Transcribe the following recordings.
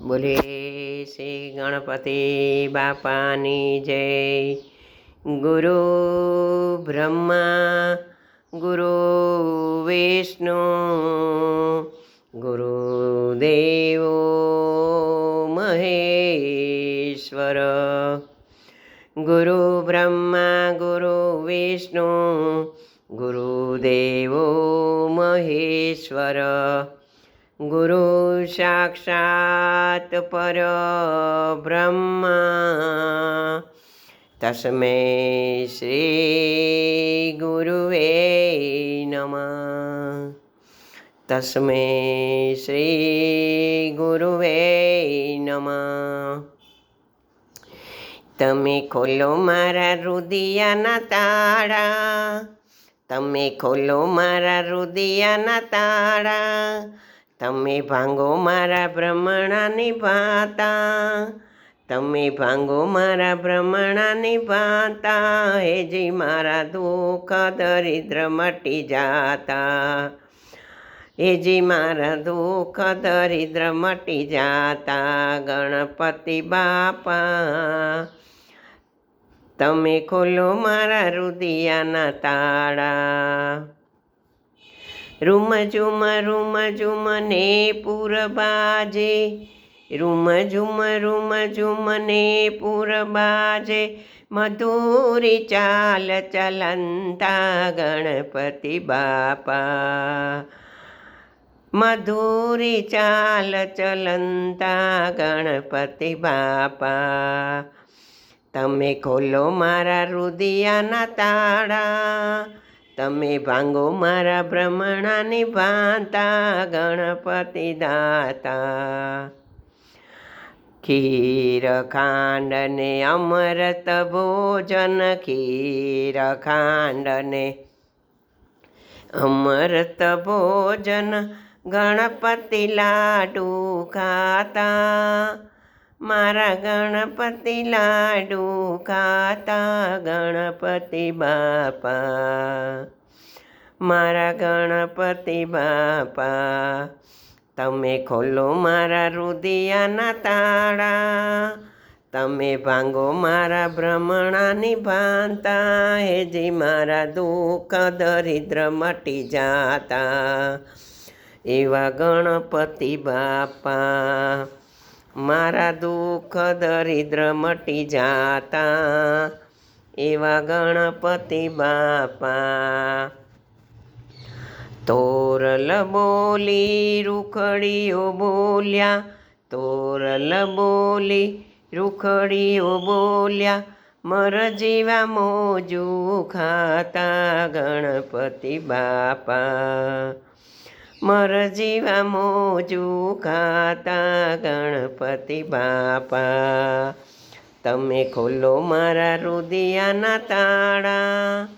બોલે શ્રી ગણપતિ બાપાની જય. ગુરુ બ્રહ્મા, ગુરુ વિષ્ણુ ગુરુદેવ મહેશ્વર. ગુરુ બ્રહ્મા, ગુરુ વિષ્ણુ ગુરુદેવો મહેશ્વર. ગુરુ સાક્ષાત પર બ્રહ્મ તસ્મે શ્રી ગુરુવે નમ. તસ્મે શ્રી ગુરુવે નમ. તમે ખોલો મારા રુદિયાના તાળા. તમે ખોલો મારા રુદિયાના તાળા. તમે ભાંગો મારા ભ્રમણાની ભાતા, તમે ભાંગો મારા ભ્રમણાની ભાતા હેજી મારા દુઃખ દરિદ્ર મટી જાતા. હેજી મારા દુઃખ દરિદ્ર મટી જાતા, ગણપતિ બાપા. તમે ખોલો મારા રુદિયાના તાળા. રૂમ ઝુમ રૂમ ઝુમ ને પૂર બાજે. રૂમ ઝુમ રૂમ ઝુમ ને પૂર બાજે. મધુરી ચાલ ચલંતા ગણપતિ બાપા. મધુરી ચાલ ચલંતા ગણપતિ બાપા. તમે ખોલો મારા રુદિયાના તાળા. તમે ભાંગો મારા ભ્રમણાની ભાંતા ગણપતિ દાતા. ખીર ખાંડ ને અમૃત ભોજન, ખીર ખાંડ ને અમૃત ભોજન, ગણપતિ લાડુ ખાતા. મારા ગણપતિ લાડુ ખાતા ગણપતિ બાપા. મારા ગણપતિ બાપા, તમે ખોલો મારા રુદિયાના તાળા. તમે ભાંગો મારા ભ્રમણાની ભાંતા હેજી મારા દુઃખ દરિદ્ર મટી જાતા. એવા ગણપતિ બાપા. મારા દુઃખ દરિદ્ર મટી જાતા, એવા ગણપતિ બાપા. તોરલ બોલી રૂખડીઓ બોલ્યા, તોરલ બોલી રૂખડીઓ બોલ્યા, મર જેવા મોજુ ખાતા ગણપતિ બાપા. મર જીવા મોજુ ખાતા ગણપતિ બાપા. તમે ખોલો મારા રુદિયાના તાળા.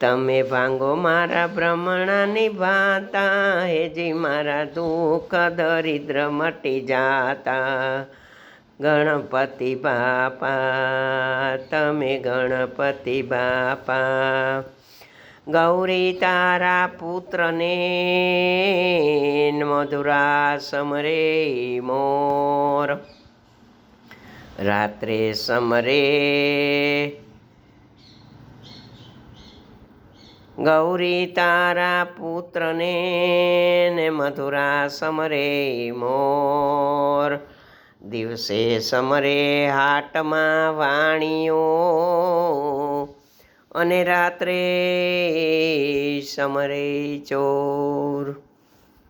તમે ભાંગો મારા બ્રહ્મણાની ભાતા હેજી મારા દુઃખ દરિદ્ર મટી જાતા. ગણપતિ બાપા, તમે ગણપતિ બાપા. ગૌરી તારા પુત્રને મધુરા સમરે મોર. રાત્રે સમરે ગૌરી તારા પુત્રને ને મધુરા સમરે મોર. દિવસે સમરે હાટમાં વાણીઓ અને રાત્રે સમરે ચોર.